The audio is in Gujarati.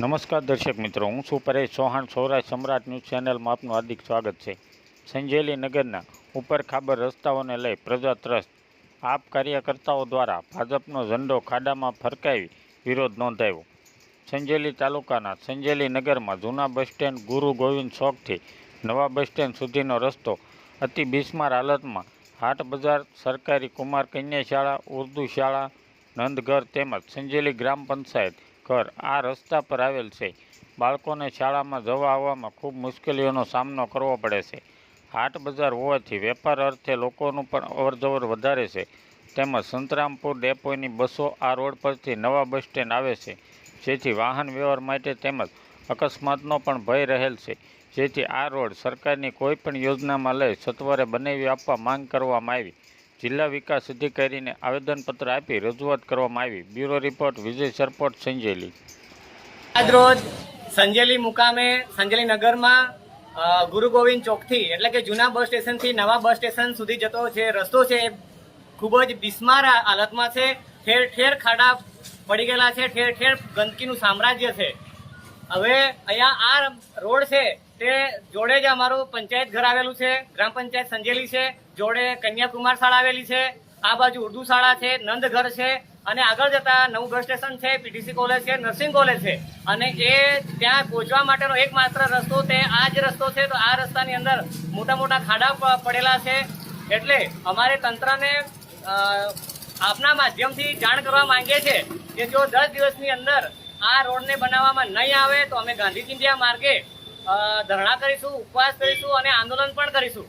નમસ્કાર દર્શક મિત્રો, હું છું પરેશ ચૌહાણ. સૌરાષ્ટ્ર સમ્રાટ ન્યૂઝ ચેનલમાં આપનું હાર્દિક સ્વાગત છે. સંજેલી નગરના ઉપર ખાબર રસ્તાઓને લઈ પ્રજા ત્રસ્ત આપ કાર્યકર્તાઓ દ્વારા ભાજપનો ઝંડો ખાડામાં ફરકાવી વિરોધ નોંધાયો. સંજેલી તાલુકાના સંજેલી નગરમાં જૂના બસ સ્ટેન્ડ ગુરુ ગોવિંદ ચોકથી નવા બસ સ્ટેન્ડ સુધીનો રસ્તો અતિ બિસ્માર હાલતમાં હાટ બજાર, સરકારી કુમાર કન્યા શાળા ઉર્દુ શાળા, નંદઘર તેમજ સંજેલી ગ્રામ પંચાયત ઘર આ રસ્તા પર આવેલ છે. બાળકોને શાળામાં જવા આવવામાં ખૂબ મુશ્કેલીઓનો સામનો કરવો પડે છે. હાટ બજાર હોવાથી વેપાર અર્થે લોકોનું પણ અવરજવર વધારે છે. તેમજ સંતરામપુર ડેપોની બસો આ રોડ પરથી નવા બસ સ્ટેન્ડ આવે છે. જેથી વાહન વ્યવહાર માટે તેમજ અકસ્માતનો પણ ભય રહેલ છે. જેથી આ રોડ સરકારની કોઈ પણ યોજનામાં લઈ સત્વરે બનાવી આપવા માંગ કરવામાં આવી. જિલ્લા વિકાસ અધિકારીને આવેદનપત્ર આપી રજૂઆત કરવામાં આવી. Bureau report, Vijay Sarpot, Sanjeli. આજરોજ સંજેલી મુકામે સંજેલી નગરમાં ગુરુ ગોવિંદ ચોકથી એટલે કે જૂના બસ સ્ટેશનથી નવા બસ સ્ટેશન સુધી જતો જે રસ્તો છે એ ખૂબ જ બિસ્માર હાલતમાં છે. ઠેર ઠેર ખાડા પડી ગયેલા છે, ઠેર ઠેર ગંદકીનું સામ્રાજ્ય છે. હવે અહીંયા આ રોડ છે તે જોડે જ અમારું પંચાયત ઘર આવેલું છે, ગ્રામ પંચાયત સંજેલી છે, જોડે કન્યાકુમાર શાળા આવેલી છે, આ બાજુ ઉર્દુ શાળા છે, નંદ ઘર છે અને આગળ જતા નવું બસ સ્ટેશન છે, પીટીસી કોલેજ છે, નર્સિંગ કોલેજ છે. અને એ ત્યાં પહોંચવા માટેનો એકમાત્ર રસ્તો તે આ જ રસ્તો છે, તો આ રસ્તાની અંદર મોટા મોટા ખાડા પડેલા છે. એટલે અમારે તંત્રને આપના માધ્યમથી જાણ કરવા માંગીએ છીએ કે જો દસ દિવસની અંદર આ રોડને બનાવવામાં નહીં આવે તો અમે ગાંધી ચિંધ્યા માર્ગે ધરણા કરીશું ઉપવાસ કરીશું અને આંદોલન પણ કરીશું.